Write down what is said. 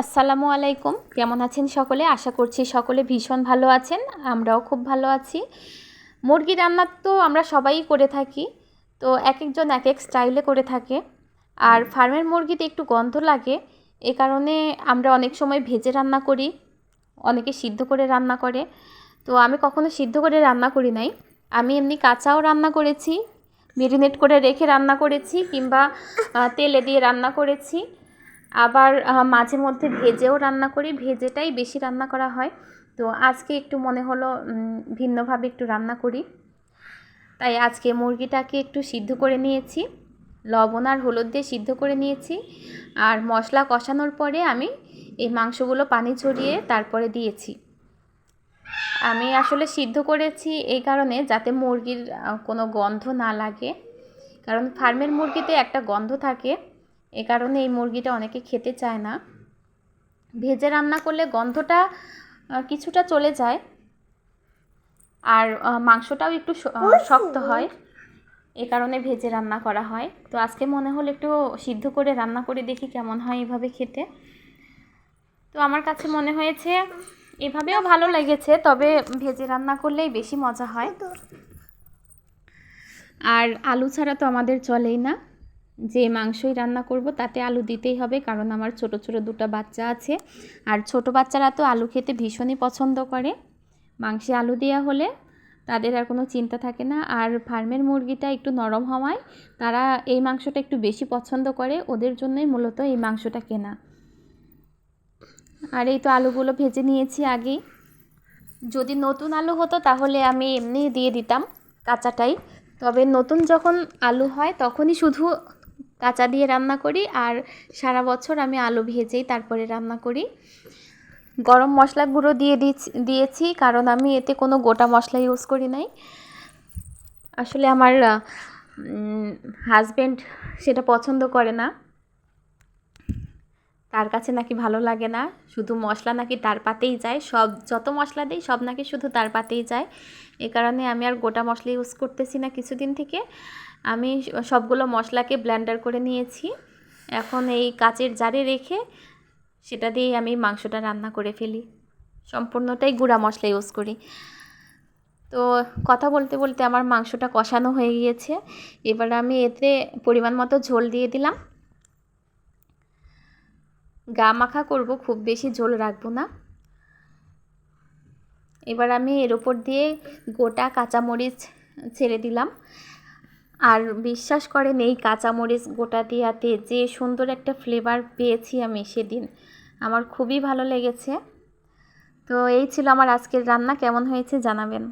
আসসালামু আলাইকুম। কেমন আছেন সকলে? আশা করছি সকলে ভীষণ ভালো আছেন। আমরাও খুব ভালো আছি। মুরগি রান্না তো আমরা সবাই করে থাকি। তো এক একজন এক এক স্টাইলে করে থাকে। আর ফার্মের মুরগিতে একটু গন্ধ লাগে। এ কারণে আমরা অনেক সময় ভেজে রান্না করি। অনেকে সিদ্ধ করে রান্না করে। তো আমি কখনো সিদ্ধ করে রান্না করি নাই। আমি এমনি কাঁচাও রান্না করেছি, মেরিনেট করে রেখে রান্না করেছি কিংবা তেলে দিয়ে রান্না করেছি। আবার মাঝে মধ্যে ভেজেও রান্না করি, ভেজেটাই বেশি রান্না করা হয়। তো আজকে একটু মনে হলো ভিন্নভাবে একটু রান্না করি। তাই আজকে মুরগিটাকে একটু সিদ্ধ করে নিয়েছি। লবণ আর হলুদ দিয়ে সিদ্ধ করে নিয়েছি। আর মশলা কষানোর পরে আমি এই মাংসগুলো পানি ছড়িয়ে তারপরে দিয়েছি। আমি আসলে সিদ্ধ করেছি এই কারণে যাতে মুরগির কোনো গন্ধ না লাগে। কারণ ফার্মের মুরগিতে একটা গন্ধ থাকে। এ কারণে এই মুরগিটা অনেকে খেতে চায় না। ভেজে রান্না করলে গন্ধটা কিছুটা চলে যায়। আর মাংসটাও একটু শক্ত হয়। এ কারণে ভেজে রান্না করা হয়। তো আজকে মনে হলো একটু সিদ্ধ করে রান্না করে দেখি কেমন হয় এভাবে খেতে। তো আমার কাছে মনে হয়েছে এভাবেও ভালো লেগেছে তবে ভেজে রান্না করলেই বেশি মজা হয়। আর আলু ছাড়া তো আমাদের চলেই না। যে মাংসই রান্না করব তাতে আলু দিতেই হবে, কারণ আমার ছোট ছোট দুটো বাচ্চা আছে। আর ছোট বাচ্চারা তো আলু খেতে ভীষণই পছন্দ করে। মাংসে আলু দেওয়া হলে তাদের আর কোনো চিন্তা থাকে না। আর ফার্মের মুরগিটা একটু নরম হওয়ায় তারা এই মাংসটা একটু বেশি পছন্দ করে, ওদের জন্যই মূলত এই মাংসটা কেনা। আর এই তো আলুগুলো ভেজে নিয়েছি আগেই যদি নতুন আলু হতো তাহলে আমি এমনি দিয়ে দিতাম কাঁচাটাই। তবে নতুন যখন আলু হয় তখনই শুধু কাঁচা দিয়ে রান্না করি আর সারা বছর আমি আলু ভেজেই তারপরে রান্না করি। গরম মশলা গুঁড়ো দিয়ে দিয়েছি কারণ আমি এতে কোনো গোটা মশলা ইউজ করি নাই। আসলে আমার হাজব্যান্ড সেটা পছন্দ করে না। তার কাছে নাকি ভালো লাগে না। শুধু মশলা নাকি তার পাতেই যায়, সব, যত মশলা দিই সব নাকি শুধু তার পাতেই যায়। এ কারণে আমি আর গোটা মশলা ইউজ করতেছি না কিছুদিন থেকে। আমি সবগুলো মশলাকে ব্লেন্ডার করে নিয়েছি। এখন এই কাচের জারে রেখে সেটা দিয়েই আমি মাংসটা রান্না করে ফেলি। সম্পূর্ণটাই গুঁড়া মশলা ইউজ করি। তো কথা বলতে বলতে আমার মাংসটা কষানো হয়ে গিয়েছে। এবার আমি এতে পরিমাণ মতো ঝোল দিয়ে দিলাম। গা মাখা করব, খুব বেশি ঝোল রাখব না। এবার আমি এর উপর দিয়ে গোটা কাঁচামরিচ ছেড়ে দিলাম। আর বিশ্বাস করেন এই কাঁচামরিচ গোটা দিয়াতে যে সুন্দর একটা ফ্লেভার পেয়েছি আমি সেদিন। আমার খুবই ভালো লেগেছে। তো এই ছিল আমার আজকের রান্না। কেমন হয়েছে জানাবেন।